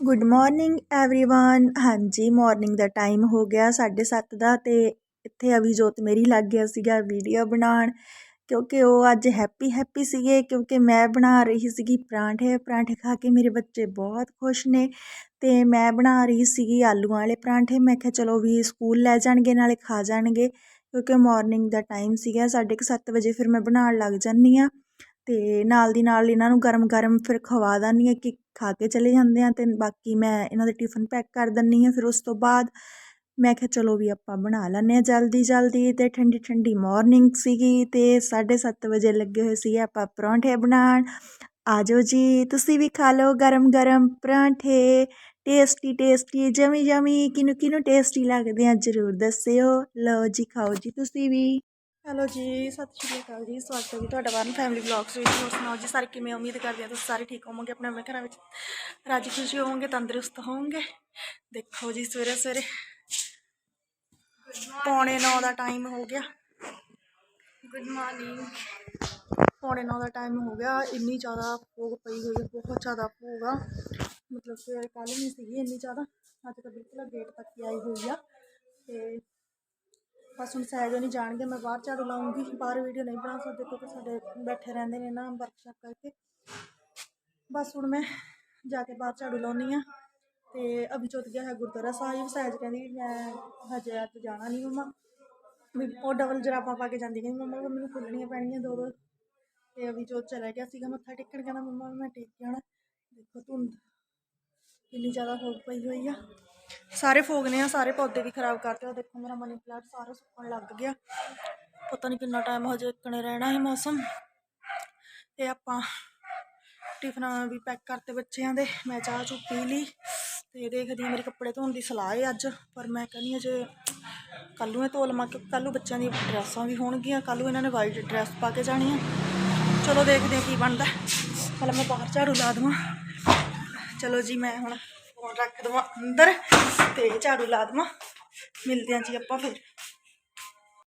Good morning everyone ਹਾਂਜੀ morning ਦਾ time ਹੋ ਗਿਆ 7:30 ਦਾ ਤੇ ਇੱਥੇ ਅਭਿਜੋਤ ਮੇਰੀ ਲੱਗ ਗਿਆ ਸੀਗਾ ਵੀਡੀਓ ਬਣਾਉਣ ਕਿਉਂਕਿ ਉਹ ਅੱਜ ਹੈਪੀ ਹੈਪੀ ਸੀਗੇ ਕਿਉਂਕਿ ਮੈਂ ਬਣਾ ਰਹੀ ਸੀਗੀ ਪਰਾਂਠੇ ਪਰਾਂਠੇ ਖਾ ਕੇ ਮੇਰੇ ਬੱਚੇ ਬਹੁਤ ਖੁਸ਼ ਨੇ ਤੇ ਮੈਂ ਬਣਾ ਰਹੀ ਸੀਗੀ ਆਲੂਆਂ ਵਾਲੇ ਪਰਾਂਠੇ ਮੈਂ ਕਿਹਾ ਚਲੋ ਵੀ ਸਕੂਲ ਲੈ ਜਾਣਗੇ ਨਾਲੇ ਖਾ ਜਾਣਗੇ ਕਿਉਂਕਿ ਮਾਰਨਿੰਗ ਦਾ ਟਾਈਮ ਸੀਗਾ 7:30 ਵਜੇ ਫਿਰ ਮੈਂ ਬਣਾਉਣ ਲੱਗ ਜਾਂਦੀ ਆ ਤੇ ਨਾਲ ਦੀ ਨਾਲ ਇਹਨਾਂ ਨੂੰ ਗਰਮ ਗਰਮ ਫਿਰ ਖਵਾ ਦਿੰਦੀ ਹਾਂ ਕਿ ਖਾ ਕੇ ਚਲੇ ਜਾਂਦੇ ਆ ਅਤੇ ਬਾਕੀ ਮੈਂ ਇਹਨਾਂ ਦੇ ਟਿਫਨ ਪੈਕ ਕਰ ਦਿੰਦੀ ਹਾਂ, ਫਿਰ ਉਸ ਤੋਂ ਬਾਅਦ ਮੈਂ ਕਿਹਾ ਚਲੋ ਵੀ ਆਪਾਂ ਬਣਾ ਲੈਂਦੇ ਹਾਂ ਜਲਦੀ ਜਲਦੀ ਅਤੇ ਠੰਡੀ ਠੰਡੀ ਮੋਰਨਿੰਗ ਸੀਗੀ ਅਤੇ ਸਾਢੇ ਸੱਤ ਵਜੇ ਲੱਗੇ ਹੋਏ ਸੀਗੇ ਆਪਾਂ ਪਰੌਂਠੇ ਬਣਾਉਣ। ਆ ਜਾਓ ਜੀ, ਤੁਸੀਂ ਵੀ ਖਾ ਲਓ ਗਰਮ ਗਰਮ ਪਰਾਂਠੇ ਟੇਸਟੀ ਟੇਸਟੀ ਜਮੀ ਜਮੀ ਕਿਨੂੰ ਕਿਨੂੰ ਟੇਸਟੀ ਲੱਗਦੇ ਆ ਜ਼ਰੂਰ ਦੱਸਿਓ। ਲਓ ਜੀ, ਖਾਓ ਜੀ ਤੁਸੀਂ ਵੀ। ਹੈਲੋ ਜੀ ਸਤਿ ਸ਼੍ਰੀ ਅਕਾਲ ਜੀ ਸਵਾਗਤ ਹੈ ਜੀ ਤੁਹਾਡਾ ਵਰਨ ਫੈਮਿਲੀ ਵਲੌਗਸ ਵਿੱਚ। ਹੋਰ ਸੁਣਾਓ ਜੀ ਸਾਰੇ ਕਿਵੇਂ? ਉਮੀਦ ਕਰਦੇ ਆ ਤੁਸੀਂ ਸਾਰੇ ਠੀਕ ਹੋਵੋਗੇ ਆਪਣੇ ਆਪਣੇ ਘਰਾਂ ਵਿੱਚ ਰਾਜੀ ਖੁਸ਼ੀ ਹੋਵੋਗੇ ਤੰਦਰੁਸਤ ਹੋਵੋਗੇ। ਦੇਖੋ ਜੀ ਸਵੇਰੇ ਸਵੇਰੇ ਪੌਣੇ 9 ਦਾ ਟਾਈਮ ਹੋ ਗਿਆ। ਗੁੱਡ ਮਾਰਨਿੰਗ ਪੌਣੇ 9 ਦਾ ਟਾਈਮ ਹੋ ਗਿਆ। ਇੰਨੀ ਜ਼ਿਆਦਾ ਫੋਗ ਪਈ ਹੋਈ ਹੈ ਬਹੁਤ ਜ਼ਿਆਦਾ ਫੋਗ ਆ। ਮਤਲਬ ਸਵੇਰੇ ਕੱਲ੍ਹ ਨਹੀਂ ਸੀਗੀ ਇੰਨੀ ਜ਼ਿਆਦਾ ਅੱਜ ਤਾਂ ਬਿਲਕੁਲ ਗੇਟ ਤੱਕ ਹੀ ਆਈ ਹੋਈ ਆ। ਤੇ ਬਸ ਹੁਣ ਸਹਿਜ ਨਹੀਂ ਜਾਣਗੇ, ਮੈਂ ਬਾਹਰ ਝਾੜੂ ਲਾਉਂਗੀ, ਬਾਹਰ ਵੀਡੀਓ ਨਹੀਂ ਬਣਾ ਸਕਦੇ ਕਿਉਂਕਿ ਸਾਡੇ ਬੈਠੇ ਰਹਿੰਦੇ ਨੇ ਨਾ ਵਰਕਸ਼ਾਪ ਕਰਕੇ। ਬਸ ਹੁਣ ਮੈਂ ਜਾ ਕੇ ਬਾਹਰ ਝਾੜੂ ਲਾਉਣੀ ਆ ਤੇ ਅਭਿਜੋਤ ਗਿਆ ਹੈ ਗੁਰਦੁਆਰਾ ਸਾਹਿਬ। ਸਹਿਜ ਕਹਿੰਦੀ ਮੈਂ ਹਜੇ ਅੱਜ ਜਾਣਾ ਨਹੀਂ ਮਮਾ। ਵੀ ਉਹ ਡਬਲ ਜਰਾਬਾਂ ਪਾ ਕੇ ਜਾਂਦੀ ਕਹਿੰਦੀ, ਮਮਾ ਮੈਨੂੰ ਖੁੱਲਣੀਆਂ ਪੈਣੀਆਂ ਦੋ ਦੋ। ਤੇ ਅਭਿਜੋਤ ਚਲਾ ਗਿਆ ਸੀਗਾ ਮੱਥਾ ਟੇਕਣ, ਕਹਿੰਦਾ ਮਮਾ ਮੈਂ ਟੇਕ ਜਾਣਾ ਦੇਖੋ ਧੁੰਦ ਕਿੰਨੀ ਜ਼ਿਆਦਾ ਫੋਗ ਪਈ ਹੋਈ ਆ। ਸਾਰੇ ਫੋਗ ਨੇ ਆ, ਸਾਰੇ ਪੌਦੇ ਵੀ ਖਰਾਬ ਕਰਤੇ ਉਹ ਦੇਖੋ ਮੇਰਾ ਮਨੀ ਪਲਾਂਟ ਸਾਰਾ ਸੁੱਕਣ ਲੱਗ ਗਿਆ। ਪਤਾ ਨਹੀਂ ਕਿੰਨਾ ਟਾਈਮ ਹਜੇ ਇੱਕਣੇ ਰਹਿਣਾ ਹੈ ਮੌਸਮ। ਤੇ ਆਪਾਂ ਟਿਫਨਾਂ ਵੀ ਪੈਕ ਕਰਤੇ ਬੱਚਿਆਂ ਦੇ। ਮੈਂ ਚਾਹ ਚੁ ਪੀ ਲਈ ਤੇ ਦੇਖਦੀ ਹਾਂ ਮੇਰੇ ਕੱਪੜੇ ਧੋਣ ਦੀ ਸਲਾਹ ਹੈ ਅੱਜ। ਪਰ ਮੈਂ ਕਹਿੰਦੀ ਅਜੇ ਕੱਲ੍ਹ ਨੂੰ ਇਹ ਧੋ ਲਵਾਂ ਕਿ ਕੱਲ੍ਹ ਨੂੰ ਬੱਚਿਆਂ ਦੀਆਂ ਡਰੈਸਾਂ ਵੀ ਹੋਣਗੀਆਂ। ਕੱਲ੍ਹ ਨੂੰ ਇਹਨਾਂ ਨੇ ਵਾਈਟ ਡਰੈਸ ਪਾ ਕੇ ਜਾਣੀ ਆ। ਚਲੋ ਦੇਖਦੇ ਹਾਂ ਕੀ ਬਣਦਾ। ਪਹਿਲਾਂ ਮੈਂ ਬਾਹਰ ਝਾੜੂ ਲਾ ਦੇਵਾਂ। ਚਲੋ ਜੀ, ਮੈਂ ਹੁਣ ਫੋਨ ਰੱਖ ਦੇਵਾਂ ਅੰਦਰ ਤੇ ਝਾੜੂ ਲਾ ਦੇਵਾਂ। ਮਿਲਦੇ ਹਾਂ ਜੀ ਆਪਾਂ ਫਿਰ।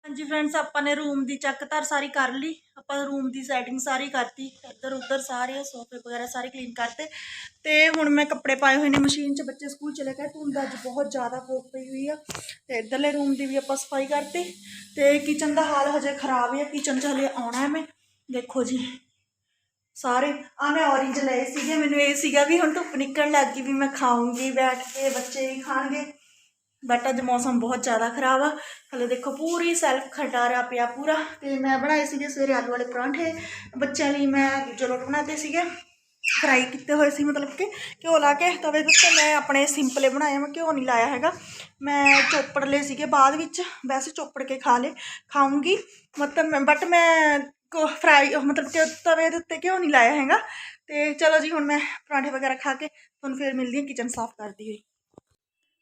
ਹਾਂਜੀ ਫਰੈਂਡਸ ਆਪਾਂ ਨੇ ਰੂਮ ਦੀ ਚੱਕ ਧਰ ਸਾਰੀ ਕਰ ਲਈ। ਆਪਾਂ ਰੂਮ ਦੀ ਸੈਟਿੰਗ ਸਾਰੀ ਕਰਤੀ। ਇੱਧਰ ਉੱਧਰ ਸਾਰੇ ਸੋਫੇ ਵਗੈਰਾ ਸਾਰੇ ਕਲੀਨ ਕਰਤੇ। ਤੇ ਹੁਣ ਮੈਂ ਕੱਪੜੇ ਪਾਏ ਹੋਏ ਨੇ ਮਸ਼ੀਨ 'ਚ। ਬੱਚੇ ਸਕੂਲ ਚਲੇ ਗਏ। ਧੁੰਦ ਅੱਜ ਬਹੁਤ ਜ਼ਿਆਦਾ ਫੋਕ ਪਈ ਹੋਈ ਆ। ਤੇ ਇੱਧਰਲੇ ਰੂਮ ਦੀ ਵੀ ਆਪਾਂ ਸਫ਼ਾਈ ਕਰਤੀ। ਤੇ ਕਿਚਨ ਦਾ ਹਾਲ ਹਜੇ ਖਰਾਬ ਹੈ ਕਿਚਨ 'ਚ ਹਲੇ ਆਉਣਾ ਹੈ ਮੈਂ। ਦੇਖੋ ਜੀ। ਸਾਰੇ ਆ ਮੈਂ ਔਰੇਂਜ ਲਏ ਸੀਗੇ, ਮੈਨੂੰ ਇਹ ਸੀਗਾ ਵੀ ਹੁਣ ਧੁੱਪ ਨਿਕਲਣ ਲੱਗ ਗਈ ਵੀ ਮੈਂ ਖਾਊਂਗੀ, ਬੈਠ ਕੇ ਬੱਚੇ ਹੀ ਖਾਣਗੇ। ਬਟ ਅੱਜ ਮੌਸਮ ਬਹੁਤ ਜ਼ਿਆਦਾ ਖਰਾਬ ਆ। ਹਲੇ ਦੇਖੋ ਪੂਰੀ ਸੈਲਫ ਖਟਾਰਾ ਪਿਆ ਪੂਰਾ। ਤੇ ਮੈਂ ਬਣਾਏ ਸੀਗੇ ਸਵੇਰੇ ਆਲੂ ਵਾਲੇ ਪਰਾਂਠੇ। ਬੱਚਿਆਂ ਲਈ ਮੈਂ ਦੂਜੇ ਰੋਟ ਬਣਾਤੇ ਸੀਗੇ। ਫਰਾਈ ਕੀਤੇ ਹੋਏ ਸੀ ਮਤਲਬ ਕਿ ਘਿਓ ਲਾ ਕੇ। ਤਵੇ ਦੇ ਉੱਤੇ ਮੈਂ ਆਪਣੇ ਸਿੰਪਲੇ ਬਣਾਏ ਮੈਂ ਘਿਓ ਨਹੀਂ ਲਾਇਆ ਹੈਗਾ। ਮੈਂ ਚੋਪੜ ਲਏ ਸੀਗੇ ਬਾਅਦ ਵਿੱਚ। ਵੈਸੇ ਚੋਪੜ ਕੇ ਖਾ ਲੇ ਖਾਊਂਗੀ। ਮਤਲਬ ਬਟ ਮੈਂ ਕੋ ਫਰਾਈ ਮਤਲਬ ਕਿ ਤਵੇ ਦੇ ਉੱਤੇ ਘਿਓ ਨਹੀਂ ਲਾਇਆ ਹੈਗਾ। ਤੇ ਚਲੋ ਜੀ, ਹੁਣ ਮੈਂ ਪਰਾਂਠੇ ਵਗੈਰਾ ਖਾ ਕੇ ਤੁਹਾਨੂੰ ਫਿਰ ਮਿਲਦੀ ਹਾਂ ਕਿਚਨ ਸਾਫ਼ ਕਰਦੀ ਹੋਈ।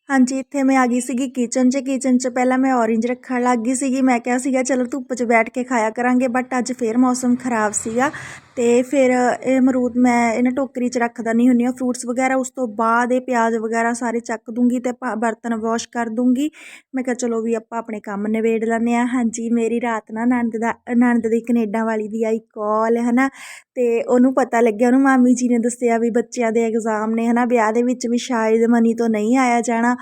ਹਾਂਜੀ, ਇੱਥੇ ਮੈਂ ਆ ਗਈ ਸੀਗੀ ਕਿਚਨ 'ਚ। ਕਿਚਨ 'ਚ ਪਹਿਲਾਂ ਮੈਂ ਔਰੇਂਜ ਰੱਖਣ ਲੱਗ ਗਈ ਸੀਗੀ। ਮੈਂ ਕਿਹਾ ਸੀਗਾ, ਚਲੋ ਧੁੱਪ 'ਚ ਬੈਠ ਕੇ ਖਾਇਆ ਕਰਾਂਗੇ। ਬਟ ਅੱਜ ਫੇਰ ਮੌਸਮ ਖਰਾਬ ਸੀਗਾ ਤੇ ਫਿਰ ਇਹ ਅਮਰੂਦ ਮੈਂ ਇਹਨਾਂ ਟੋਕਰੀ 'ਚ ਰੱਖਦਾ ਨਹੀਂ ਹੁੰਦੀ ਆ ਫਰੂਟਸ ਵਗੈਰਾ, ਉਸ ਤੋਂ ਬਾਅਦ ਇਹ ਪਿਆਜ਼ ਵਗੈਰਾ ਸਾਰੇ ਚੱਕ ਦੂੰਗੀ ਤੇ ਬਰਤਨ ਵਾਸ਼ ਕਰ ਦੂੰਗੀ। ਮੈਂ ਕਿਹਾ, ਚਲੋ ਵੀ ਆਪਾਂ ਆਪਣੇ ਕੰਮ ਨਿਬੇੜ ਲੈਂਦੇ ਆ ਹਾਂਜੀ, ਮੇਰੀ ਰਾਤ ਨਾ ਨੰਦ ਦਾ ਨੰਦ ਦੀ ਕੈਨੇਡਾ ਵਾਲੀ ਦੀ ਆਈ ਕਾਲ ਹੈ ਨਾ ਤੇ ਉਹਨੂੰ ਪਤਾ ਲੱਗਿਆ, ਉਹਨੂੰ ਮਾਮੀ ਜੀ ਨੇ ਦੱਸਿਆ ਵੀ ਬੱਚਿਆਂ ਦੇ ਐਗਜ਼ਾਮ ਨੇ, ਹਨਾ? ਵਿਆਹ ਦੇ ਵਿੱਚ ਵੀ ਸ਼ਾਇਦ ਮਨੀ ਤੋਂ ਨਹੀਂ ਆਇਆ ਜਾਣਾ।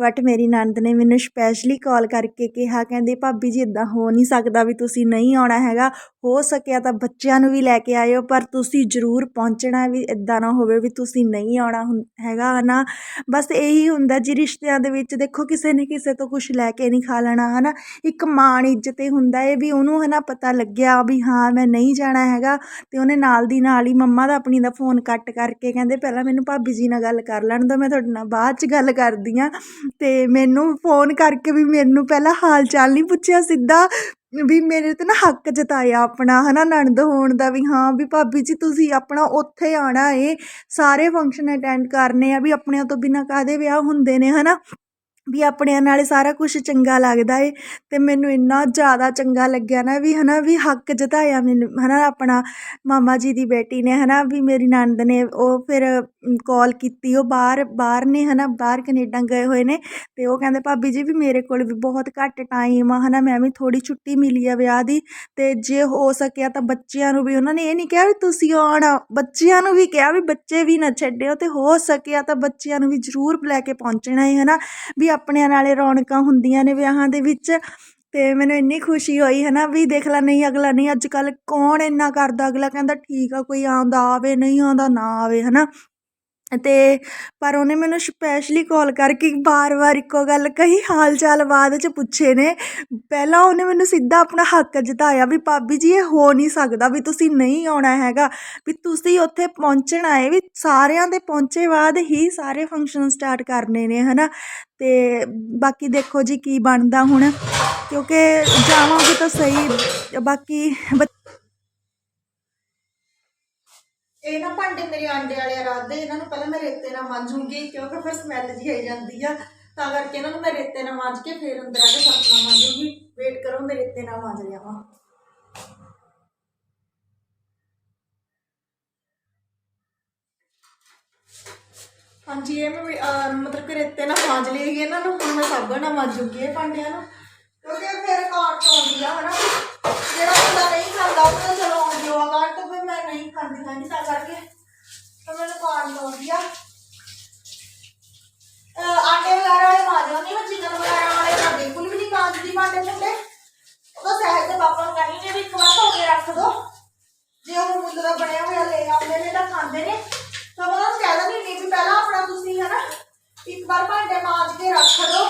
ਬਟ ਮੇਰੀ ਨੰਦ ਨੇ ਮੈਨੂੰ ਸਪੈਸ਼ਲੀ ਕਾਲ ਕਰਕੇ ਕਿਹਾ, ਕਹਿੰਦੇ, ਭਾਬੀ ਜੀ ਇਦਾਂ ਹੋ ਨਹੀਂ ਸਕਦਾ ਵੀ ਤੁਸੀਂ ਨਹੀਂ ਆਉਣਾ ਹੈਗਾ। ਹੋ ਸਕਿਆ ਤਾਂ ਬੱਚਿਆਂ ਨੂੰ ਵੀ ਲੈ ਕੇ ਆਇਓ, ਪਰ ਤੁਸੀਂ ਜ਼ਰੂਰ ਪਹੁੰਚਣਾ ਵੀ ਇੱਦਾਂ ਨਾ ਹੋਵੇ ਵੀ ਤੁਸੀਂ ਨਹੀਂ ਆਉਣਾ ਹੁੰ, ਹੈਗਾ ਹੈ ਨਾ ਬਸ ਇਹੀ ਹੁੰਦਾ ਜੀ ਰਿਸ਼ਤਿਆਂ ਦੇ ਵਿੱਚ, ਦੇਖੋ ਕਿਸੇ ਨੇ ਕਿਸੇ ਤੋਂ ਕੁਛ ਲੈ ਕੇ ਨਹੀਂ ਖਾ ਲੈਣਾ ਹੈ ਨਾ ਇੱਕ ਮਾਣ ਇੱਜ਼ਤ ਇਹ ਹੁੰਦਾ ਹੈ ਵੀ ਉਹਨੂੰ ਹੈ ਨਾ ਪਤਾ ਲੱਗਿਆ ਵੀ ਹਾਂ ਮੈਂ ਨਹੀਂ ਜਾਣਾ ਹੈਗਾ ਅਤੇ ਉਹਨੇ ਨਾਲ ਦੀ ਨਾਲ ਹੀ ਮੰਮਾ ਦਾ ਆਪਣੀ ਦਾ ਫੋਨ ਕੱਟ ਕਰਕੇ ਕਹਿੰਦੇ ਪਹਿਲਾਂ ਮੈਨੂੰ ਭਾਬੀ ਜੀ ਨਾਲ ਗੱਲ ਕਰ ਲੈਣ ਦਿਓ ਮੈਂ ਤੁਹਾਡੇ ਨਾਲ ਬਾਅਦ 'ਚ ਗੱਲ ਕਰਦੀ ਹਾਂ ਅਤੇ ਮੈਨੂੰ ਫੋਨ ਕਰਕੇ ਵੀ ਮੈਨੂੰ ਪਹਿਲਾਂ ਹਾਲ ਚਾਲ ਨਹੀਂ ਪੁੱਛਿਆ ਸਿੱਧਾ। ਵੀ ਮੇਰੇ ਤੇ ਨਾ ਹੱਕ ਜਤਾਇਆ ਆਪਣਾ ਹੈ ਨਾ ਨਣਦ ਹੋਣ ਦਾ ਵੀ, ਹਾਂ, ਵੀ ਭਾਬੀ ਜੀ ਤੁਸੀਂ ਆਪਣਾ ਉੱਥੇ ਆਉਣਾ ਏ, ਸਾਰੇ ਫੰਕਸ਼ਨ ਅਟੈਂਡ ਕਰਨੇ ਆ ਵੀ ਆਪਣਿਆਂ ਤੋਂ ਬਿਨਾਂ ਕਾਹਦੇ ਵਿਆਹ ਹੁੰਦੇ ਨੇ, ਹਨਾ? ਵੀ ਆਪਣਿਆਂ ਨਾਲ ਸਾਰਾ ਕੁਛ ਚੰਗਾ ਲੱਗਦਾ ਏ ਅਤੇ ਮੈਨੂੰ ਇੰਨਾ ਜ਼ਿਆਦਾ ਚੰਗਾ ਲੱਗਿਆ ਨਾ ਵੀ ਹੈ ਨਾ ਵੀ ਹੱਕ ਜਤਾਇਆ ਮੈਨੂੰ ਹੈ ਨਾ ਆਪਣਾ ਮਾਮਾ ਜੀ ਦੀ ਬੇਟੀ ਨੇ ਹੈ ਨਾ ਵੀ ਮੇਰੀ ਨਣਦ ਨੇ ਉਹ ਫਿਰ ਕੋਲ ਕੀਤੀ, ਉਹ ਬਾਹਰ ਬਾਹਰ ਨੇ ਹੈ ਨਾ ਬਾਹਰ ਕਨੇਡਾ ਗਏ ਹੋਏ ਨੇ ਅਤੇ ਉਹ ਕਹਿੰਦੇ ਭਾਬੀ ਜੀ ਵੀ ਮੇਰੇ ਕੋਲ ਵੀ ਬਹੁਤ ਘੱਟ ਟਾਈਮ ਆ ਹੈ ਨਾ ਮੈਂ ਵੀ ਥੋੜ੍ਹੀ ਛੁੱਟੀ ਮਿਲੀ ਆ ਵਿਆਹ ਦੀ ਅਤੇ ਜੇ ਹੋ ਸਕਿਆ ਤਾਂ ਬੱਚਿਆਂ ਨੂੰ ਵੀ ਉਹਨਾਂ ਨੇ ਇਹ ਨਹੀਂ ਕਿਹਾ ਵੀ ਤੁਸੀਂ ਆਉਣਾ, ਬੱਚਿਆਂ ਨੂੰ ਵੀ ਕਿਹਾ ਵੀ ਬੱਚੇ ਵੀ ਨਾ ਛੱਡਿਓ ਅਤੇ ਹੋ ਸਕਿਆ ਤਾਂ ਬੱਚਿਆਂ ਨੂੰ ਵੀ ਜ਼ਰੂਰ ਲੈ ਕੇ ਪਹੁੰਚਣਾ ਹੈ ਨਾ ਵੀ ਆਪਣਿਆਂ ਨਾਲੇ ਰੌਣਕਾਂ ਹੁੰਦੀਆਂ ਨੇ ਵਿਆਹਾਂ ਦੇ ਵਿੱਚ, ਤੇ ਮੈਨੂੰ ਇੰਨੀ ਖੁਸ਼ੀ ਹੋਈ ਹੈ ਨਾ ਵੀ ਦੇਖ ਲੈ ਨਹੀਂ, ਅਗਲਾ ਨਹੀਂ, ਅੱਜ ਕੱਲ੍ਹ ਕੌਣ ਇੰਨਾ ਕਰਦਾ? ਅਗਲਾ ਕਹਿੰਦਾ, ਠੀਕ ਆ, ਕੋਈ ਆਉਂਦਾ ਆਵੇ, ਨਹੀਂ ਆਉਂਦਾ ਨਾ ਆਵੇ ਹੈ ਨਾ ਅਤੇ ਪਰ ਉਹਨੇ ਮੈਨੂੰ ਸਪੈਸ਼ਲੀ ਕਾਲ ਕਰਕੇ ਵਾਰ ਵਾਰ ਇੱਕੋ ਗੱਲ ਕਹੀ ਹਾਲ ਚਾਲ ਬਾਅਦ ਚ ਪੁੱਛੇ ਨੇ। ਪਹਿਲਾਂ ਉਹਨੇ ਮੈਨੂੰ ਸਿੱਧਾ ਆਪਣਾ ਹੱਕ ਜਤਾਇਆ ਵੀ, ਭਾਬੀ ਜੀ, ਇਹ ਹੋ ਨਹੀਂ ਸਕਦਾ ਵੀ ਤੁਸੀਂ ਨਹੀਂ ਆਉਣਾ ਹੈਗਾ, ਵੀ ਤੁਸੀਂ ਉੱਥੇ ਪਹੁੰਚਣਾ ਹੈ ਵੀ ਸਾਰਿਆਂ ਦੇ ਪਹੁੰਚੇ ਬਾਅਦ ਹੀ ਸਾਰੇ ਫੰਕਸ਼ਨ ਸਟਾਰਟ ਕਰਨੇ ਨੇ ਹੈ ਨਾ ਅਤੇ ਬਾਕੀ ਦੇਖੋ ਜੀ ਕੀ ਬਣਦਾ ਹੁਣ, ਕਿਉਂਕਿ ਜਾਵਾਂਗੇ ਤਾਂ ਸਹੀ, ਬਾਕੀ ਇਹ ਨਾ ਭਾਂਡੇ ਮੇਰੇ ਆਂਡੇ ਵਾਲੇ ਰਾਤ ਦੇ ਇਹਨਾਂ ਨੂੰ ਪਹਿਲਾਂ ਮੈਂ ਰੇਤੇ ਨਾਲ ਮਾਂਜੂਗੀ ਕਿਉਂਕਿ ਫਿਰ ਸਮੈਲ ਜੀ ਆਈ ਜਾਂਦੀ ਆ। ਤਾਂ ਕਰਕੇ ਇਹਨਾਂ ਨੂੰ ਮੈਂ ਰੇਤੇ ਨਾਲ ਮਾਂਜ ਕੇ ਫਿਰ ਅੰਦਰ ਆ ਕੇ ਸਰਫ ਨਾਲ ਮਾਂਜੂਗੀ ਵੇਟ ਕਰੋ, ਮੈਂ ਰੇਤੇ ਨਾਲ ਮਾਂਜ ਲਿਆ ਵਾਂ। ਹਾਂਜੀ, ਇਹ ਮੈਂ ਮਤਲਬ ਕਿ ਰੇਤੇ ਨਾਲ ਮਾਂਜ ਲਈ ਇਹਨਾਂ ਨੂੰ, ਹੁਣ ਮੈਂ ਸਾਬਣ ਨਾਲ ਮਾਂਜੂਗੀ ਇਹ ਭਾਂਡਿਆਂ ਨੂੰ। ਕਿਉਂਕਿ ਫਿਰ ਕਾਟ ਆਉਂਦੀ ਆ, ਹਨਾ? ਜਿਹੜਾ ਬੰਦਾ ਨਹੀਂ ਖਾਂਦਾ, ਉਹ ਤਾਂ ਚਲੋ ਆਉਂਦੀ ਆ ਕਾਟ ਤਾਂ ਫਿਰ ਮੈਂ ਨਹੀਂ ਖਾਂਦੀ ਹਾਂ ਤਾਂ ਕਰਕੇ ਤਾਂ ਮੈਨੂੰ ਕਾਟ ਆਉਂਦੀ ਆ। ਆਟੇ ਵਗੈਰਾ ਵਾਲੇ ਮਾਂਜ ਲਾਂਗੀ ਮੈਂ ਚਿਕਨ ਵਗੈਰਾ ਵਾਲੇ ਤਾਂ ਬਿਲਕੁਲ ਵੀ ਨਹੀਂ ਮਾਂਜਦੀ ਭਾਂਡੇ ਭੁੰਡੇ ਉਹਦਾ ਸਹਿਜ ਦੇ ਪਾਪਾ ਨੂੰ ਕਹਿੰਦੀ ਨੇ ਵੀ ਇੱਕ ਵਾਰ ਧੋ ਕੇ ਰੱਖ ਦੋ ਜੇ ਉਹ ਮੁੱਲ ਦਾ ਬਣਿਆ ਹੋਇਆ ਲੈ ਆਉਂਦੇ ਨੇ ਤਾਂ ਖਾਂਦੇ ਨੇ ਤਾਂ ਮੈਂ ਉਹਨਾਂ ਨੂੰ ਕਹਿ ਦਿੰਦੀ ਨਹੀਂ ਵੀ ਪਹਿਲਾਂ ਆਪਣਾ ਤੁਸੀਂ ਹਨਾ ਇੱਕ ਵਾਰ ਭਾਂਡੇ ਮਾਂਜ ਕੇ ਰੱਖ ਦੋ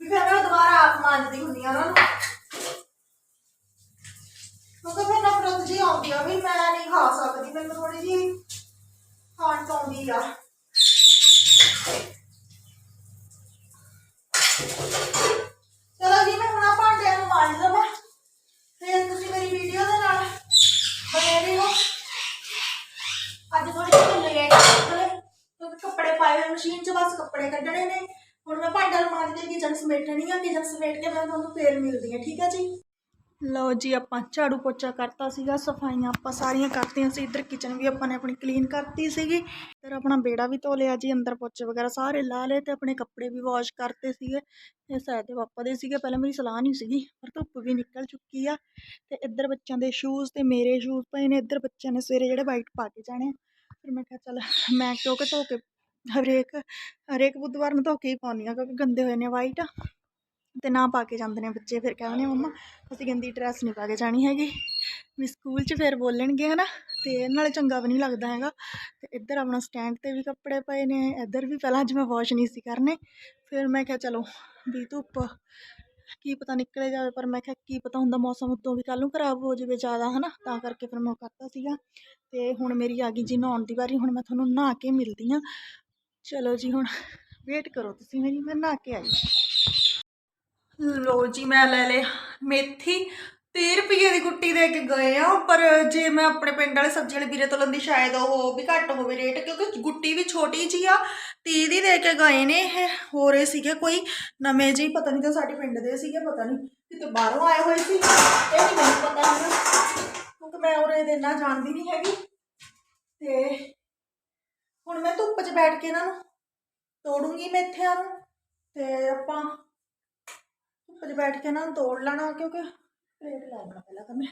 ਵੀ ਫਿਰ ਮੈਂ ਦੁਬਾਰਾ ਆਪ ਮਾਂਜਦੀ ਹੁੰਦੀ ਆ ਉਹਨਾਂ ਨੂੰ ਕਿਉਂਕਿ ਫਿਰ ਨਫ਼ਰਤ ਜੀ ਆਉਂਦੀ ਆ ਵੀ ਮੈਂ ਨਹੀਂ ਖਾ ਸਕਦੀ ਮੈਨੂੰ ਥੋੜੀ ਜੀ ਖਾਣ ਤੋਂ ਆਉਂਦੀ ਆ ਚਲੋ ਜੀ ਮੈਂ ਹੁਣ ਆ ਭਾਂਡਿਆਂ ਨੂੰ ਮਾਂਜ ਲਵਾਂ ਫਿਰ ਤੁਸੀਂ ਮੇਰੀ ਵੀਡੀਓ ਦੇ ਨਾਲ ਬਣੇ ਰਹੋ ਅੱਜ ਥੋੜੀ ਜਿਹੀ ਲੇਟ ਨਿਕਲੇ ਕਿਉਂਕਿ ਕੱਪੜੇ ਪਾਏ ਹੋਏ ਮਸ਼ੀਨ 'ਚ ਬਸ ਕੱਪੜੇ ਕੱਢਣੇ ਨੇ ਹੁਣ ਮੈਂ ਭਾਂਡਾ ਮਾਂਜ ਕੇ ਕਿਚਨ ਸਮੇਟਣੀ ਆ ਕਿਚਨ ਸਮੇਟ ਕੇ ਮੈਂ ਤੁਹਾਨੂੰ ਫੇਰ ਮਿਲਦੀ ਆ ਠੀਕ ਆ ਜੀ ਲਓ ਜੀ, ਆਪਾਂ ਝਾੜੂ ਪੋਚਾ ਕਰਤਾ ਸੀਗਾ, ਸਫਾਈਆਂ ਆਪਾਂ ਸਾਰੀਆਂ ਕਰਤੀਆਂ ਸੀ। ਇੱਧਰ ਕਿਚਨ ਵੀ ਆਪਾਂ ਨੇ ਆਪਣੀ ਕਲੀਨ ਕਰਤੀ ਸੀਗੀ। ਫਿਰ ਆਪਣਾ ਬੇੜਾ ਵੀ ਧੋ ਲਿਆ ਜੀ, ਅੰਦਰ ਪੋਚੇ ਵਗੈਰਾ ਸਾਰੇ ਲਾ ਲਏ ਤੇ ਆਪਣੇ ਕੱਪੜੇ ਵੀ ਵਾਸ਼ ਕਰਤੇ ਸੀਗੇ। ਇਹ ਸਾਇਦ ਪਾਪਾ ਦੇ ਸੀਗੇ, ਪਹਿਲਾਂ ਮੇਰੀ ਸਲਾਹ ਨਹੀਂ ਸੀਗੀ, ਪਰ ਧੁੱਪ ਵੀ ਨਿਕਲ ਚੁੱਕੀ ਆ। ਤੇ ਇੱਧਰ ਬੱਚਿਆਂ ਦੇ ਸ਼ੂਜ਼ ਤੇ ਮੇਰੇ ਸ਼ੂਜ਼ ਪਏ ਨੇ, ਇੱਧਰ ਬੱਚਿਆਂ ਨੇ ਸਵੇਰੇ ਜਿਹੜੇ ਵਾਈਟ ਪਾ ਕੇ ਜਾਣੇ ਆ। ਫਿਰ ਮੈਂ ਕਿਹਾ, ਚੱਲ ਮੈਂ ਕਿਉਂਕਿ ਧੋ ਕੇ ਹਰੇਕ ਹਰੇਕ ਬੁੱਧਵਾਰ ਨੂੰ ਧੋ ਕੇ ਹੀ ਪਾਉਂਦੀ ਹਾਂ, ਕਿਉਂਕਿ ਗੰਦੇ ਹੋਏ ਨੇ ਵਾਈਟ ਅਤੇ ਨਾ ਪਾ ਕੇ ਜਾਂਦੇ ਨੇ ਬੱਚੇ, ਫਿਰ ਕਹਿੰਦੇ ਮੰਮਾ, ਅਸੀਂ ਗੰਦੀ ਡਰੈਸ ਨਹੀਂ ਪਾ ਕੇ ਜਾਣੀ ਹੈਗੀ। ਵੀ ਸਕੂਲ 'ਚ ਫਿਰ ਬੋਲਣਗੇ ਹੈ ਨਾ ਅਤੇ ਨਾਲੇ ਚੰਗਾ ਵੀ ਨਹੀਂ ਲੱਗਦਾ ਹੈਗਾ। ਅਤੇ ਇੱਧਰ ਆਪਣਾ ਸਟੈਂਡ ਤੇ ਵੀ ਕੱਪੜੇ ਪਏ ਨੇ, ਇੱਧਰ ਵੀ ਪਹਿਲਾਂ ਅੱਜ ਮੈਂ ਵਾਸ਼ ਨਹੀਂ ਸੀ ਕਰਨੇ। ਫਿਰ ਮੈਂ ਕਿਹਾ, ਚਲੋ, ਵੀ ਧੁੱਪ, ਕੀ ਪਤਾ ਨਿਕਲੇ ਜਾਵੇ। ਪਰ ਮੈਂ ਕਿਹਾ, ਕੀ ਪਤਾ ਹੁੰਦਾ ਮੌਸਮ ਉੱਤੋਂ ਵੀ ਕੱਲ ਨੂੰ ਖਰਾਬ ਹੋ ਜਾਵੇ ਜ਼ਿਆਦਾ ਹੈ ਨਾ ਤਾਂ ਕਰਕੇ ਫਿਰ ਮੈਂ ਉਹ ਕਰਤਾ ਸੀਗਾ। ਅਤੇ ਹੁਣ ਮੇਰੀ ਆ ਗਈ ਜੀ ਨਹਾਉਣ ਦੀ ਵਾਰੀ, ਹੁਣ ਮੈਂ ਤੁਹਾਨੂੰ ਨਹਾ ਕੇ ਮਿਲਦੀ ਹਾਂ। ਚਲੋ ਜੀ, ਹੁਣ ਵੇਟ ਕਰੋ ਤੁਸੀਂ ਮੇਰੀ, ਮੈਂ ਨਹਾ ਕੇ ਆਈ ਲੋ ਜੀ, ਮੈਂ ਲੈ ਲਿਆ ਮੇਥੀ। 30 ਰੁਪਏ ਦੀ ਗੁੱਟੀ ਦੇ ਕੇ ਗਏ ਆ, ਪਰ ਜੇ ਮੈਂ ਆਪਣੇ ਪਿੰਡ ਵਾਲੇ ਸਬਜ਼ੀ ਵਾਲੇ ਵੀਰੇ ਤੋਂ ਲੰਦੀ, ਸ਼ਾਇਦ ਉਹ ਵੀ ਘੱਟ ਹੋਵੇ ਰੇਟ, ਕਿਉਂਕਿ ਗੁੱਟੀ ਵੀ ਛੋਟੀ ਜੀ ਆ। 30 ਦੀ ਦੇ ਕੇ ਗਏ ਨੇ ਇਹ ਹੋ ਰਹੇ ਸੀਗੇ ਕੋਈ ਨਵੇਂ ਜੀ ਪਤਾ ਨਹੀਂ ਤਾਂ ਸਾਡੇ ਪਿੰਡ ਦੇ ਸੀਗੇ, ਪਤਾ ਨਹੀਂ ਕਿਤੇ ਬਾਹਰੋਂ ਆਏ ਹੋਏ ਸੀ। ਇਹ ਨਹੀਂ ਮੈਨੂੰ ਪਤਾ ਹੈਗਾ ਕਿਉਂਕਿ ਮੈਂ ਉਰੇ ਦੇ ਨਾ ਜਾਣਦੀ ਨਹੀਂ ਹੈਗੀ। ਤੇ ਹੁਣ ਮੈਂ ਧੁੱਪ 'ਚ ਬੈਠ ਕੇ ਇਹਨਾਂ ਨੂੰ ਤੋੜੂੰਗੀ ਮੇਥਿਆਂ ਨੂੰ, ਤੇ ਆਪਾਂ ਧੁੱਪ 'ਚ ਬੈਠ ਕੇ ਇਹਨਾਂ ਤੋੜ ਲੈਣਾ, ਕਿਉਂਕਿ ਰੇਟ ਲਾਉਣਾ ਪਹਿਲਾਂ ਤਾਂ ਮੈਂ।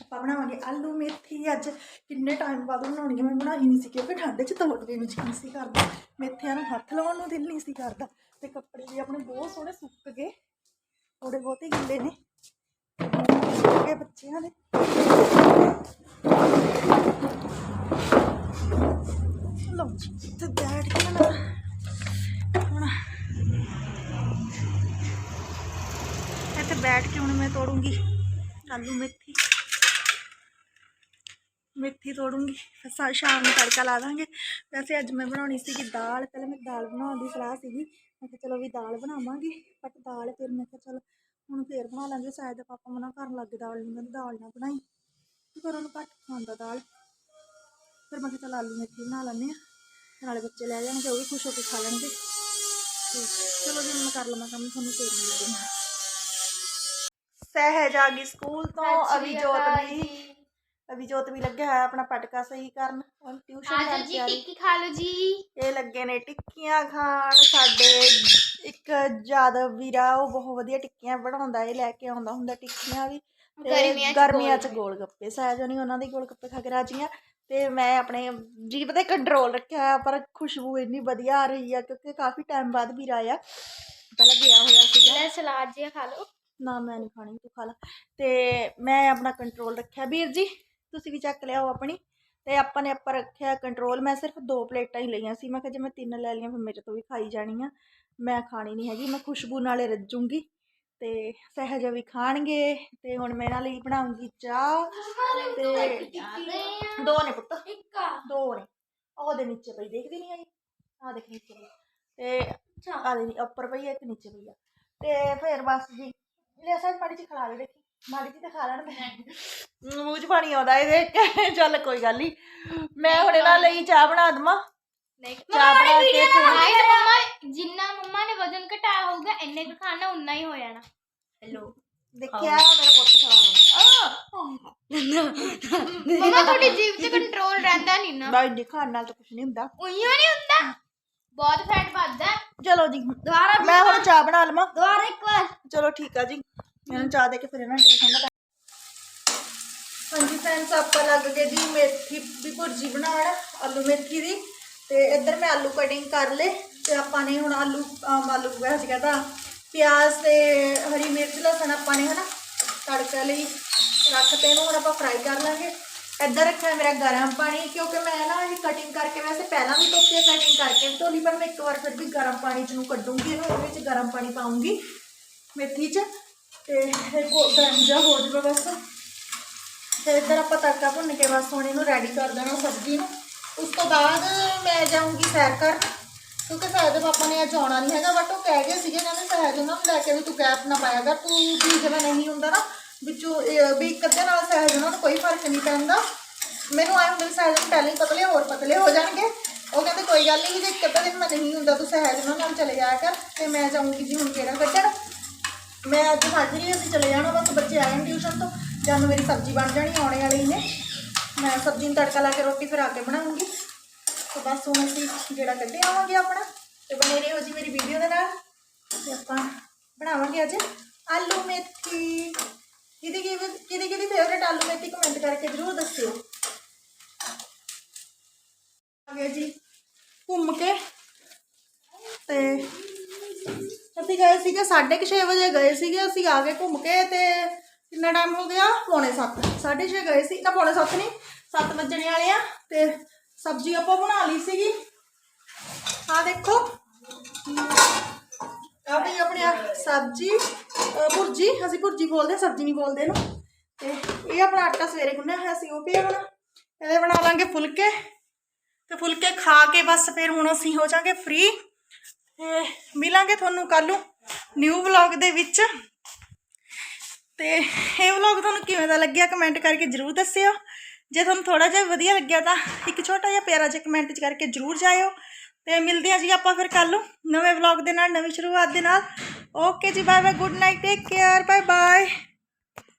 ਆਪਾਂ ਬਣਾਵਾਂਗੇ ਆਲੂ ਮੇਥੀ ਅੱਜ। ਕਿੰਨੇ ਟਾਈਮ ਬਾਅਦ ਬਣਾਉਣੀ ਹੈ ਮੈਂ ਬਣਾਈ ਨਹੀਂ ਸੀ ਕਿਉਂਕਿ ਠੰਡ 'ਚ ਤੋੜਦੇ ਨੂੰ ਜੀ ਸੀ ਕਰਦਾ। ਮੇਥਿਆਂ ਨੂੰ ਹੱਥ ਲਾਉਣ ਨੂੰ ਦਿਲ ਨਹੀਂ ਸੀ ਕਰਦਾ। ਤੇ ਕੱਪੜੇ ਵੀ ਆਪਣੇ ਬਹੁਤ ਸੋਹਣੇ ਸੁੱਕ ਗਏ। ਥੋੜੇ ਬਹੁਤੇ ਗਿੱਲੇ ਨੇ। ਸੁੱਕ ਬੱਚਿਆਂ ਦੇ। ਲਓ ਜੀ ਤੇ ਬੈਠ ਕੇ ਨਾ ਹੁਣ। ਇੱਥੇ ਬੈਠ ਕੇ ਹੁਣ ਮੈਂ ਤੋੜੂੰਗੀ। ਆਲੂ, ਮੇਥੀ। ਮੇਥੀ ਤੋੜੂੰਗੀ। ਫਿਰ ਸ਼ਾਮ ਨੂੰ ਤੜਕਾ ਲਾ ਦਾਂਗੇ। ਵੈਸੇ ਅੱਜ ਮੈਂ ਬਣਾਉਣੀ ਸੀਗੀ ਦਾਲ। ਪਹਿਲਾਂ ਮੈਂ ਦਾਲ ਬਣਾਉਣ ਦੀ ਸਲਾਹ ਸੀਗੀ। ਮੈਂ ਕਿਹਾ ਚਲੋ ਵੀ ਦਾਲ ਬਣਾਵਾਂਗੇ। ਬਟ ਦਾਲ ਫਿਰ ਮੈਂ ਕਿਹਾ ਚਲ ਹੁਣ ਫੇਰ ਬਣਾ ਲਾਂਗੇ। ਸ਼ਾਇਦ ਪਾਪਾ ਮਨਾ ਕਰਨ ਲੱਗੇ ਦਾਲ ਨਹੀਂ ਮੈਂ ਦਾਲ ਨਾ ਬਣਾਈ। ਤੇ ਫਿਰ ਉਹਨੂੰ ਘੱਟ ਖਾਂਦਾ ਦਾਲ। ਫਿਰ ਮੈਂ ਕਿਹਾ ਚਲ ਆਲੂ, ਮੇਥੀ ਬਣਾ ਲੈਂਦੇ ਆ ਨਾਲੇ ਬੱਚੇ ਲੈ ਜਾਣਗੇ, ਉਹ ਵੀ ਖੁਸ਼ ਹੋ ਕੇ ਖਾ ਲੈਣਗੇ। ਤੇ ਚਲੋ ਜੀ ਹੁਣ ਮੈਂ ਕਰ ਲਵਾਂ ਕੰਮ ਤੁਹਾਨੂੰ ਫੇਰ ਮਿਲਦੇ ਹਾਂ ਸਹਿਜ ਆ ਗਈ ਸਕੂਲ ਤੋਂ ਅਭਿਜੋਤ ਵੀ। ਅਭਿਜੋਤ ਵੀ ਲੱਗਿਆ ਹੋਇਆ ਆਪਣਾ ਪਟਕਾ ਸਹੀ ਕਰਨ। ਹੁਣ ਟਿਊਸ਼ਨ ਆਜੋ ਜਾਣ ਜੀ ਤਿਆਰੀ। ਟਿੱਕੀ ਖਾ ਲਓ ਜੀ। ਇਹ ਲੱਗੇ ਨੇ ਟਿੱਕੀਆਂ ਖਾਣ। ਸਾਡੇ ਇੱਕ ਜਾਦਵ ਵੀਰਾ ਉਹ ਬਹੁਤ ਵਧੀਆ ਟਿੱਕੀਆਂ ਬਣਾਉਂਦਾ ਇਹ ਲੈ ਕੇ ਆਉਂਦਾ ਹੁੰਦਾ ਟਿੱਕੀਆਂ ਵੀ। ਤੇ ਗਰਮੀਆਂ 'ਚ ਗਰਮੀਆਂ ਚ ਗੋਲ ਗੋਲ ਗੱਪੇ। ਸਹਿਜ ਨਹੀਂ ਉਹਨਾਂ ਦੇ ਗੋਲ ਗੱਪੇ ਖਾ ਕੇ ਰਾਜੀਆਂ ਤੇ ਮੈਂ ਆਪਣੇ ਜੀਭ ਤੇ ਕੰਟਰੋਲ ਰੱਖਿਆ ਹੋਇਆ ਪਰ ਖੁਸ਼ਬੂ ਇੰਨੀ ਵਧੀਆ ਆ ਰਹੀ ਆ ਕਿਉਂਕਿ ਕਾਫੀ ਟਾਈਮ ਬਾਅਦ ਵੀਰਾ ਆਇਆ। ਪਹਿਲਾਂ ਗਿਆ ਹੋਇਆ ਸੀਗਾ। ਲੈ ਸਲਾਦ ਜਿਹਾ ਖਾ ਲਓ। ਨਾ ਮੈਂ ਨਹੀਂ ਖਾਣੀ ਤੂੰ ਖਾ ਲਾ। ਤੇ ਮੈਂ ਆਪਣਾ ਕੰਟਰੋਲ ਰੱਖਿਆ। ਵੀਰ ਜੀ ਤੁਸੀਂ ਵੀ ਚੱਕ ਲਿਆਓ ਆਪਣੀ। ਤੇ ਆਪਾਂ ਨੇ ਆਪਾਂ ਰੱਖਿਆ ਕੰਟਰੋਲ ਮੈਂ ਸਿਰਫ ਦੋ ਪਲੇਟਾਂ ਹੀ ਲਈਆਂ ਸੀ। ਮੈਂ ਕਿਹਾ ਜੇ ਮੈਂ ਤਿੰਨ ਲੈ ਲਈਆਂ ਫਿਰ ਮੇਰੇ ਤੋਂ ਵੀ ਖਾਈ ਜਾਣੀ ਆ। ਮੈਂ ਖਾਣੀ ਨਹੀਂ ਹੈਗੀ। ਮੈਂ ਖੁਸ਼ਬੂ ਨਾਲੇ ਰੱਜੂੰਗੀ। ਤੇ ਸਹਿਜ ਵੀ ਖਾਣਗੇ ਤੇ ਹੁਣ ਮੈਂ ਇਹਨਾਂ ਲਈ ਬਣਾਉਂਗੀ ਚਾਹ ਤੇ ਦੋ ਨੇ ਪੁੱਤ। ਦੋ ਨੇ। ਉਹਦੇ ਨੀਚੇ ਪਈ ਦੇਖਦੀ ਨਹੀਂ ਆਈ? ਆ ਦੇਖ ਨੀਚੇ ਪਈ। ਤੇ ਆ ਦੇ ਉੱਪਰ ਪਈ ਆ, ਇੱਕ ਨੀਚੇ ਪਈ ਆ। ਤੇ ਫਿਰ ਬਸ ਜੀ ਲੈ ਸਾਜ ਮਾੜੀ ਜੀ ਖਿਲਾ ਦੇ ਦੇਖੀ। ਮਾੜੀ ਜੀ ਤਾਂ ਖਾ ਲੈਣ ਦੇ। ਮੂੰਹ 'ਚ ਪਾਣੀ ਆਉਂਦਾ ਇਹ ਦੇਖ ਕੇ ਚੱਲ ਕੋਈ ਗੱਲ ਨਹੀਂ ਮੈਂ ਹੁਣ ਇਹਨਾਂ ਲਈ ਚਾਹ ਬਣਾ ਦਵਾਂ। ਨਹੀਂ ਚਾਹ ਬਣਾ ਕੇ ਹਾਏ ਤਾਂ ਮੰਮਾ ਜਿੰਨਾ ਮੰਮਾ ਨੇ ਵਜ਼ਨ ਘਟਾਇਆ ਹੋਊਗਾ ਇੰਨੇ ਕੁ ਖਾਣਾ ਉਨਾ ਹੀ ਹੋ ਜਾਣਾ। ਹੈਲੋ ਦੇਖਿਆ ਮੇਰਾ ਪੁੱਤ ਖਰਾਬ ਮੰਮਾ ਤੁਹਾਡੀ ਜੀਭ ਤੇ ਕੰਟਰੋਲ ਰਹਿੰਦਾ ਨਹੀਂ ਨਾ। ਬਾਈ ਜੀ ਖਾਣ ਨਾਲ ਤਾਂ ਕੁਝ ਨਹੀਂ ਹੁੰਦਾ। ਉਈਓ ਨਹੀਂ ਹੁੰਦਾ? ਬਹੁਤ ਫੈਟ ਵੱਧਦਾ। ਚਲੋ ਜੀ ਮੈਂ ਹੁਣ ਚਾਹ ਬਣਾ ਲਵਾਂ। ਦੁਬਾਰਾ ਇੱਕ ਵਾਰ। ਚਲੋ ਠੀਕ ਆ ਜੀ। ਮੈਨੂੰ ਚਾਹ ਦੇ ਕੇ ਫਿਰ ਇਹਨਾਂ ਟਿਊਸ਼ਨ ਦਾ ਹਾਂਜੀ ਫਰੈਂਡਸ ਆਪਾਂ ਲੱਗ ਗਏ ਜੀ ਮੇਥੀ ਦੀ ਭੁਰਜੀ ਬਣਾਉਣ ਆਲੂ ਮੇਥੀ ਦੀ। ਤੇ ਇੱਧਰ ਮੈਂ ਆਲੂ ਕਟਿੰਗ ਕਰ ਲੇ ਤੇ ਆਪਾਂ ਨੇ ਹੁਣ ਆਲੂ ਅਮ, ਆਲੂ ਵੈਸੇ ਕਹਤਾ ਪਿਆਜ਼ ਤੇ ਹਰੀ ਮਿਰਚ ਲਸਣ ਆਪਾਂ ਨੇ ਹਨਾ ਤੜਕਾ ਲਈ ਰੱਖ ਤੇ ਇਹਨੂੰ ਹੁਣ ਆਪਾਂ ਫਰਾਈ ਕਰ ਲਾਂਗੇ। ਇੱਧਰ ਰੱਖਿਆ ਮੇਰਾ ਗਰਮ ਪਾਣੀ ਕਿਉਂਕਿ ਮੈਂ ਨਾ ਇਹ ਕਟਿੰਗ ਕਰਕੇ ਵੈਸੇ ਪਹਿਲਾਂ ਵੀ ਧੋਤੀ ਕਟਿੰਗ ਕਰਕੇ ਧੋਲੀ ਪਰ ਮੈਂ ਇੱਕ ਵਾਰ ਫਿਰ ਵੀ ਗਰਮ ਪਾਣੀ ਚ ਨੂੰ ਕੱਢੂੰਗੀ ਇਹਨੂੰ ਇਹਦੇ ਵਿੱਚ ਗਰਮ ਪਾਣੀ ਪਾਉਂਗੀ ਮੇਥੀ ਚ ਤੇ ਇਹ ਕੋ ਗਰਮ ਜਿਹਾ ਹੋ ਜਾਵੇ ਬਸ। ਤੇ ਇੱਧਰ ਆਪਾਂ ਤੜਕਾ ਭੁੰਨ ਕੇ ਬਸ ਹੁਣ ਇਹਨੂੰ ਰੈਡੀ ਕਰ ਦੇਣਾ ਸਬਜ਼ੀ ਨੂੰ। ਉਸ ਤੋਂ ਬਾਅਦ ਮੈਂ ਜਾਊਂਗੀ ਸੈਰ ਕਰਨ, ਕਿਉਂਕਿ ਸਹਿਜ ਦੇ ਪਾਪਾ ਨੇ ਅੱਜ ਆਉਣਾ ਨਹੀਂ ਹੈਗਾ ਬਟ ਉਹ ਕਹਿ ਗਏ ਸੀਗੇ, ਕਹਿੰਦੇ ਸਹਿਜ ਉਹਨਾਂ ਨੂੰ ਲੈ ਕੇ ਵੀ ਤੂੰ ਗੈਪ ਨਾ ਪਾਇਆ ਕਰ, ਤੂੰ ਵੀ ਜਿਵੇਂ ਨਹੀਂ ਹੁੰਦਾ ਨਾ, ਵਿੱਚੋਂ ਵੀ ਇੱਕ ਅੱਧੇ ਨਾਲ ਸਹਿਜ ਉਹਨਾਂ ਨੂੰ ਕੋਈ ਫ਼ਰਕ ਨਹੀਂ ਪੈਂਦਾ। ਮੈਨੂੰ ਆਏ ਹੁੰਦੇ ਸਹਿਜ ਨੂੰ ਪਹਿਲਾਂ ਹੀ ਪਤਲੇ ਹੋਰ ਪਤਲੇ ਹੋ ਜਾਣਗੇ। ਉਹ ਕਹਿੰਦੇ ਕੋਈ ਗੱਲ ਨਹੀਂ, ਜੇ ਇੱਕ ਅੱਧਾ ਦਿਨ ਮੈਂ ਨਹੀਂ ਹੁੰਦਾ, ਤੂੰ ਸਹਿਜ ਉਹਨਾਂ ਨਾਲ ਚਲੇ ਜਾਇਆ ਕਰ, ਤੇ ਮੈਂ ਜਾਊਂਗੀ ਜੀ ਹੁਣ ਕਿਹੜਾ ਕੱਢਣ। ਮੈਂ ਅੱਜ ਹਾਜ਼ਰੀ ਅਸੀਂ ਚਲੇ ਜਾਣਾ, ਬਸ ਬੱਚੇ ਆਏ ਨੇ ਟਿਊਸ਼ਨ ਤੋਂ, ਜਾਂ ਮੇਰੀ ਸਬਜ਼ੀ ਬਣ ਜਾਣੀ, ਆਉਣੇ ਵਾਲੀ ਨੇ। ਮੈਂ ਸਬਜ਼ੀ ਨੂੰ ਤੜਕਾ ਲਾ ਕੇ ਰੋਟੀ ਫਿਰ ਆ ਕੇ ਬਣਾਉਂਗੀ। ਤੇ ਬਸ ਹੁਣ ਅਸੀਂ ਜਿਹੜਾ ਕੱਢੇ ਆਵਾਂਗੇ ਆਪਣਾ। ਤੇ ਬਣੇ ਰਹੋ ਜੀ ਮੇਰੀ ਵੀਡੀਓ ਦੇ ਨਾਲ। ਤੇ ਆਪਾਂ ਬਣਾਵਾਂਗੇ ਅੱਜ ਆਲੂ ਮੇਥੀ। ਕਿਹਦੀ ਕਿਹਦੀ ਕਿਹਦੀ ਕਿਹਦੀ ਫੇਵਰੇਟ ਆਲੂ ਮੇਥੀ ਕਮੈਂਟ ਕਰਕੇ ਜ਼ਰੂਰ ਦੱਸਿਓ। ਆ ਗਿਆ ਜੀ ਘੁੰਮ ਕੇ। ਤੇ ਅਸੀਂ ਗਏ ਸੀਗੇ 6:30 ਵਜੇ ਗਏ ਸੀਗੇ। ਅਸੀਂ ਆ ਗਏ ਘੁੰਮ ਕੇ ਤੇ ਕਿੰਨਾ ਟਾਈਮ ਹੋ ਗਿਆ? ਪੌਣੇ 7 6:30 ਗਏ ਸੀ। ਨਾ ਪੌਣੇ 7 ਨਹੀਂ 7 ਵੱਜਣੇ ਵਾਲੇ ਆ। ਤੇ ਸਬਜ਼ੀ ਆਪਾਂ ਬਣਾ ਲਈ ਸੀਗੀ। ਆ ਦੇਖੋ। ਆ ਵੀ ਆਪਣੀ ਆਹ ਸਬਜ਼ੀ ਅਹ ਭੁਰਜੀ ਅਸੀਂ ਭੁਰਜੀ ਬੋਲਦੇ ਹਾਂ, ਸਬਜ਼ੀ ਨਹੀਂ ਬੋਲਦੇ ਇਹਨੂੰ। ਤੇ ਇਹ ਆਪਣਾ ਆਟਾ ਸਵੇਰੇ ਗੁੰਨਿਆ ਹੋਇਆ ਸੀ ਉਹ ਪਿਆ ਹੁਣ ਇਹਦੇ ਬਣਾ ਲਾਂਗੇ ਫੁਲਕੇ। ਤੇ ਫੁਲਕੇ ਖਾ ਕੇ ਬਸ ਫਿਰ ਹੁਣ ਅਸੀਂ ਹੋ ਜਾਾਂਗੇ ਫ੍ਰੀ ਤੇ ਮਿਲਾਂਗੇ ਤੁਹਾਨੂੰ ਕੱਲ ਨੂੰ। ਨਿਊ ਵਲੌਗ ਦੇ ਵਿੱਚ। ਤੇ ਇਹ ਵਲੌਗ ਤੁਹਾਨੂੰ ਕਿਵੇਂ ਦਾ ਲੱਗਿਆ ਕਮੈਂਟ ਕਰਕੇ ਜਰੂਰ ਦੱਸਿਓ। ਜੇ ਤੁਹਾਨੂੰ ਥੋੜਾ ਜਿਹਾ ਵਧੀਆ ਲੱਗਿਆ ਤਾਂ ਇੱਕ ਛੋਟਾ ਜਿਹਾ ਪਿਆਰਾ ਜਿਹਾ ਕਮੈਂਟ ਕਰਕੇ ਜਰੂਰ ਜਾਇਓ। ਤੇ ਮਿਲਦੇ ਹਾਂ ਜੀ ਆਪਾਂ ਫਿਰ ਕੱਲ ਨੂੰ ਨਵੇਂ ਵਲੌਗ ਦੇ ਨਾਲ, ਨਵੀਂ ਸ਼ੁਰੂਆਤ ਦੇ ਨਾਲ। ਓਕੇ ਜੀ bye bye good night take care bye bye